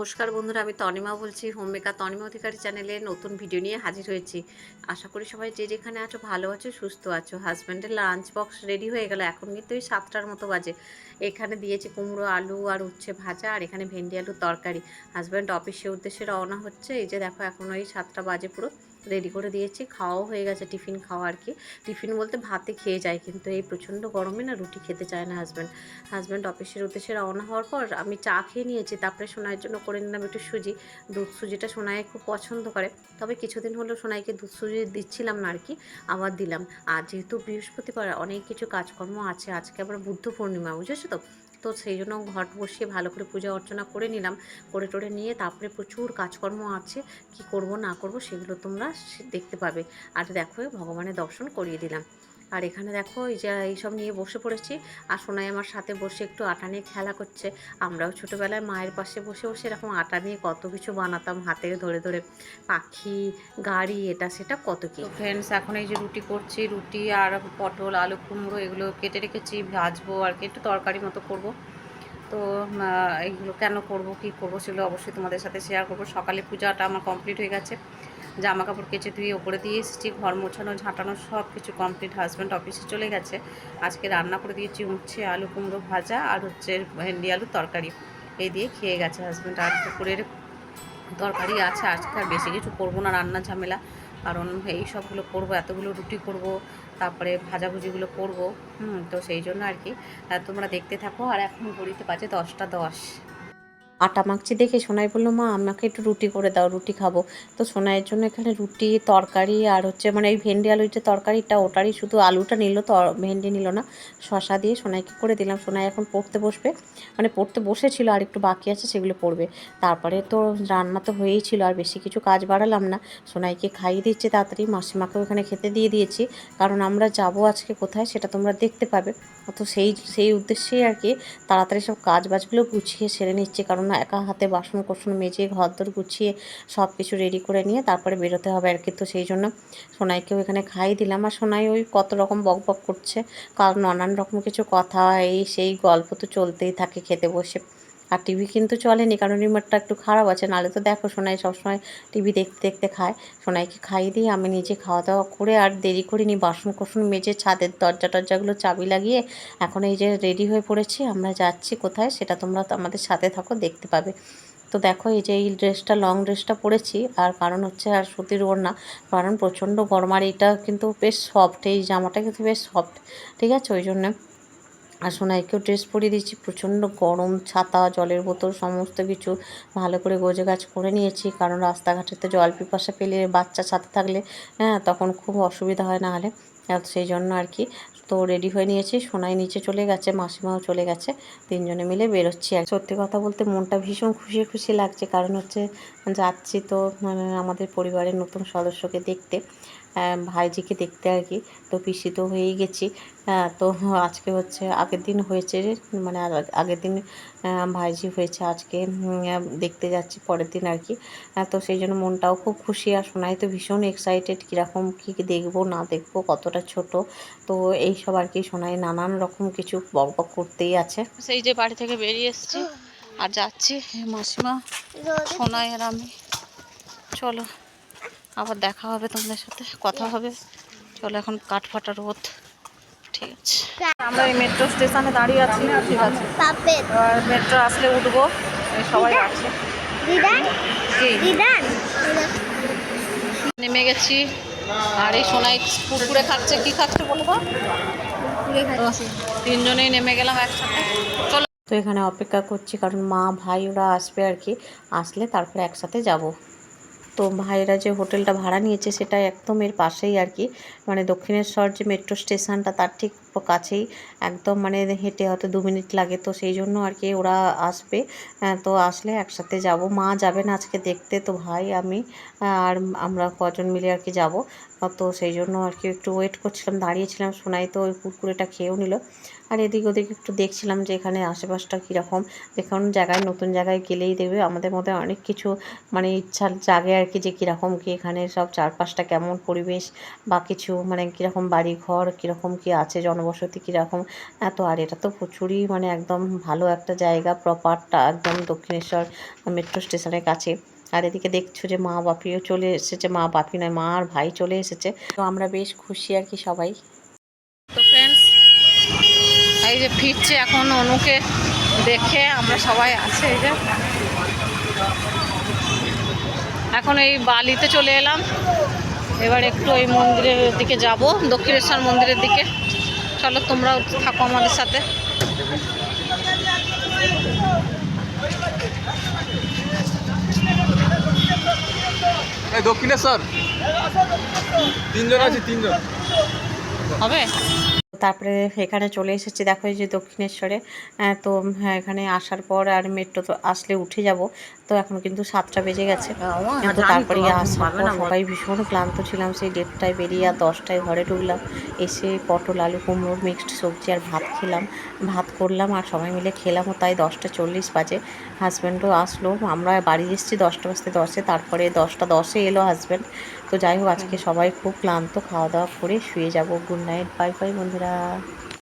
নমস্কার বন্ধুরা, আমি তনিমা বলছি হোম মেকার তনিমা অধিকারী চ্যানেলে নতুন ভিডিও নিয়ে হাজির হয়েছি। আশা করি সবাই যে যেখানে আছো ভালো আছো, সুস্থ আছো। হাজব্যান্ডের লাঞ্চ বক্স রেডি হয়ে গেল, এখন কিন্তু ওই সাতটার মতো বাজে। এখানে দিয়েছি কুমড়ো, আলু আর উচ্ছে ভাজা, আর এখানে ভেন্ডি আলুর তরকারি। হাজব্যান্ড অফিসের উদ্দেশ্যে রওনা হচ্ছে, এই যে দেখো এখন ওই সাতটা বাজে পুরো। রেডি করে দিয়েছি, খাওয়াও হয়ে গেছে টিফিন খাওয়া আর কি। টিফিন বলতে ভাতে খেয়ে যায় কিন্তু এই প্রচণ্ড গরমে না রুটি খেতে চায় না হাজব্যান্ড হাজব্যান্ড অফিসের উদ্দেশ্যে রওনা হওয়ার পর আমি চা খেয়ে নিয়েছি, তারপরে সোনাইয়ের জন্য করে নিলাম একটু সুজি। দুধ সুজিটা সোনাই খুব পছন্দ করে, তবে কিছুদিন হলো সোনাইকে দুধ সুজি দিচ্ছিলাম না আর কি, আবার দিলাম। আর যেহেতু বৃহস্পতিবার অনেক কিছু কাজকর্ম আছে, আজকে আবার বুদ্ধ পূর্ণিমা, বুঝেছ তো? তো সেই জন্য ঘট বসিয়ে ভালো করে পূজা অর্চনা করে নিলাম। করে টোরে নিয়ে তারপরে প্রচুর কাজকর্ম আছে। কি করব না করব সেগুলো তোমরা দেখতে পাবে। আর দেখো, ভগবানের দর্শন করিয়ে দিলাম। আর এখানে দেখো, এই যে এইসব নিয়ে বসে পড়েছি। আর সোনাই আমার সাথে বসে একটু আটা নিয়ে খেলা করছে। আমরাও ছোটোবেলায় মায়ের পাশে বসে বসে এরকম আটা নিয়ে কত কিছু বানাতাম হাতে ধরে ধরে। পাখি, গাড়ি, এটা সেটা কত কি। ফ্রেন্ডস এখন এই যে রুটি করছি, রুটি আর পটল, আলু কুমড়ো এগুলো কেটে রেখেছি, ভাজবো আর কি, একটু তরকারি মতো করব। তো এইগুলো কেন করব, কি করব সেগুলো অবশ্যই তোমাদের সাথে শেয়ার করব। সকালে পূজাটা আমার কমপ্লিট হয়ে গেছে। জামা কাপড় কেচে ধুয়ে ওপরে দিয়ে এসেছি, ঘর মোছানো, ঝাঁটানো সব কিছু কমপ্লিট হাজব্যান্ড অফিসে চলে গেছে। আজকে রান্না করে দিয়েছি উচ্ছে, আলু কুমড়ো ভাজা আর হচ্ছে ভেন্ডি আলু তরকারি। এই দিয়ে খেয়ে গেছে হাজব্যান্ড আর দুপুরের তরকারি আছে, আজকে আর বেশি কিছু করব না, রান্না ঝামেলা। কারণ এই সবগুলো করব, এতগুলো রুটি করব, তারপরে ভাজাভুজিগুলো করব, হুম, তো সেই জন্য আর কি। তোমরা দেখতে থাকো, আর এখন ঘড়িতে বাজে দশটা দশ। আটা মাখছি দেখে সোনাই বলল, মা, আমাকে একটু রুটি করে দাও, রুটি খাব। তো সোনাইয়ের জন্য এখানে রুটি, তরকারি আর হচ্ছে মানে এই ভেন্ডি আলুর যে তরকারিটা, ওটারই শুধু আলুটা নিল, তো ভেন্ডি নিল না শশা দিয়ে সোনাইকে করে দিলাম। সোনাই এখন পড়তে বসবে মানে পড়তে বসেছিল আর একটু বাকি আছে সেগুলো পড়বে। তারপরে তো রান্না তো হয়েই ছিল, আর বেশি কিছু কাজ বাড়ালাম না। সোনাইকে খাইয়ে দিচ্ছে তাড়াতাড়ি, মাসিমাকেও এখানে খেতে দিয়ে দিয়েছি। কারণ আমরা যাব আজকে কোথায় সেটা তোমরা দেখতে পাবে। তো সেই সেই উদ্দেশ্যেই আর কি তাড়াতাড়ি সব কাজ বাজগুলো গুছিয়ে সেরে নিচ্ছে। কারণ একা হাতে বাসন কোসন মেজে ঘর দর গুছিয়ে সব কিছু রেডি করে নিয়ে তারপরে বেরোতে হবে আর কি। তো সেই জন্য সোনাইকেও এখানে খাই দিলাম। আর সোনাই ওই কত রকম বক বক করছে, কারণ নানান রকম কিছু কথা, এই সেই গল্প তো চলতেই থাকে খেতে বসে। আর টিভি কিন্তু চলেনি, কারণ রিমোটটা একটু খারাপ আছে। নাহলে তো দেখো সোনাই সবসময় টিভি দেখতে দেখতে খায়। সোনাইকে খাইয়ে দিয়ে আমি নিজে খাওয়া দাওয়া করে আর দেরি করিনি বাসন কোসন মেজে ছাদের দরজা টরজাগুলো চাবি লাগিয়ে এখন এই যে রেডি হয়ে পড়েছি, আমরা যাচ্ছি কোথায় সেটা তোমরা আমাদের সাথে থাকো, দেখতে পাবে। তো দেখো এই যে এই ড্রেসটা, লং ড্রেসটা পরেছি, আর কারণ হচ্ছে আর সুতির ওড়না, কারণ প্রচণ্ড গরম, আর এটা কিন্তু বেশ সফট এই জামাটা কিন্তু বেশ সফট ঠিক আছে? ওই জন্য আর সোনাইকেও ড্রেস পরিয়ে দিয়েছি। প্রচণ্ড গরম, ছাতা, জলের বোতল, সমস্ত কিছু ভালো করে গোজে গাছ করে নিয়েছি। কারণ রাস্তাঘাটে তো জল পিপাসা পেলে বাচ্চা সাথে থাকলে হ্যাঁ তখন খুব অসুবিধা হয় না হলে। সেই জন্য আর কি। তো রেডি হয়ে নিয়েছি। সোনাই নিচে চলে গেছে, মাসিমাও চলে গেছে। তিনজনে মিলে বেরোচ্ছি আর সত্যি কথা বলতে মনটা ভীষণ খুশি খুশি লাগছে। কারণ হচ্ছে, যাচ্ছি তো মানে আমাদের পরিবারের নতুন সদস্যকে দেখতে। ভাইজিকে দেখতে আর কি। তো পিসি তো হয়েই গেছি। হ্যাঁ তো আজকে হচ্ছে আগের দিন হয়েছে মানে আগের দিন ভাইজি হয়েছে আজকে দেখতে যাচ্ছি পরের দিন আর কি। তো সেই জন্য মনটাও খুব খুশি আর শোনাই তো ভীষণ এক্সাইটেড কীরকম কী কী দেখব না দেখব কতটা ছোট। তো এই সব আর কি শোনাই নানান রকম কিছু বক বক করতেই আছে। সেই যে বাড়ি থেকে বেরিয়ে এসেছি আর যাচ্ছি মাসিমা সোনাই আর আমি। চলো। আবার দেখা হবে তোমাদের সাথে কথা হবে। চলো এখন কাঠফাটা রোদ। ঠিক আছে। আমরা এই মেট্রো স্টেশনে দাঁড়িয়ে আছি। ঠিক আছে। মেট্রো আসলে উঠবো। সবাই আছে। নেমে গেছি। আর এই সোনাই কুকুরে খাচ্ছে। কি খাচ্ছে বলব তিনজনেই নেমে গেলাম একসাথে। চলো। তো এখানে অপেক্ষা করছি কারণ মা ভাই ওরা আসবে আর কি। আসলে তারপরে একসাথে যাব। তো ভাইয়েরা যে হোটেলটা ভাড়া নিয়েছে সেটা একদম এর পাশেই আর কি। মানে দক্ষিণেশ্বর যে মেট্রো স্টেশনটা তার ঠিক কাছেই একদম মানে হেঁটে হয়তো দু মিনিট লাগে তো সেই জন্য আর কি ওরা আসবে। আহ, তো আসলে একসাথে যাব। মা যাবে না আজকে দেখতে তো ভাই আমি আর আমরা কজন মিলে আর কি যাব। তো সেই জন্য আর কি একটু ওয়েট করছিলাম দাঁড়িয়েছিলাম শোনাই তো ওই কুরকুরেটা খেয়েও নিল। আর এদিক ওদিক একটু দেখছিলাম যে এখানে আশেপাশটা কীরকম যেখানে জায়গায় নতুন জায়গায় গেলেই দেখবে। আমাদের মধ্যে অনেক কিছু মানে ইচ্ছা জাগে আর কি যে কীরকম কি এখানে সব চারপাশটা কেমন পরিবেশ বা কিছু মানে কীরকম বাড়ি ঘর কীরকম কি আছে জন জনবসতি কীরকম? এত, আর এটা তো প্রচুরই মানে একদম ভালো একটা জায়গা প্রপারটা একদম দক্ষিণেশ্বর মেট্রো স্টেশনের কাছে। আর এদিকে দেখছ যে মা বাপিও চলে এসেছে, মা বাপি নয়, মা আর ভাই চলে এসেছে। তো আমরা বেশ খুশি আর কি সবাই। তো ফ্রেন্ডস এই যে ফিরছে এখন অনুকে দেখে আমরা সবাই আছে, এই যে। এখন এই বালিতে চলে এলাম। এবার একটু ওই মন্দিরের দিকে যাব, দক্ষিণেশ্বর মন্দিরের দিকে। চলো তোমরাও থাকো আমাদের সাথে। এই দক্ষিণেশ্বর। তিনজন আছে তিনজন। হবে? তারপরে এখানে চলে এসেছি দেখো এই যে দক্ষিণেশ্বরে। তো হ্যাঁ এখানে আসার পর আর মেট্রো তো আসলে উঠে যাব। তো এখন কিন্তু সাতটা বেজে গেছে। তো তারপরে আসার পর সবাই ভীষণ ক্লান্ত ছিলাম সেই দেড়টায় বেরিয়ে আর দশটায় ঘরে ঢুকলাম। এসে পটল আলু কুমড়োর মিক্সড সবজি আর ভাত খেলাম। ভাত করলাম আর সবাই মিলে খেলামও তাই দশটা চল্লিশ বাজে। হাজব্যান্ডও আসলো আমরা বাড়ি এসেছি দশটা বাজতে দশে তারপরে দশটা দশে এলো হাজব্যান্ড তো যাই হোক আজকে সবাই খুব ক্লান্ত খাওয়া দাওয়া করে শুয়ে যাব। গুড নাইট বাই বাই বন্ধুরা। 嗯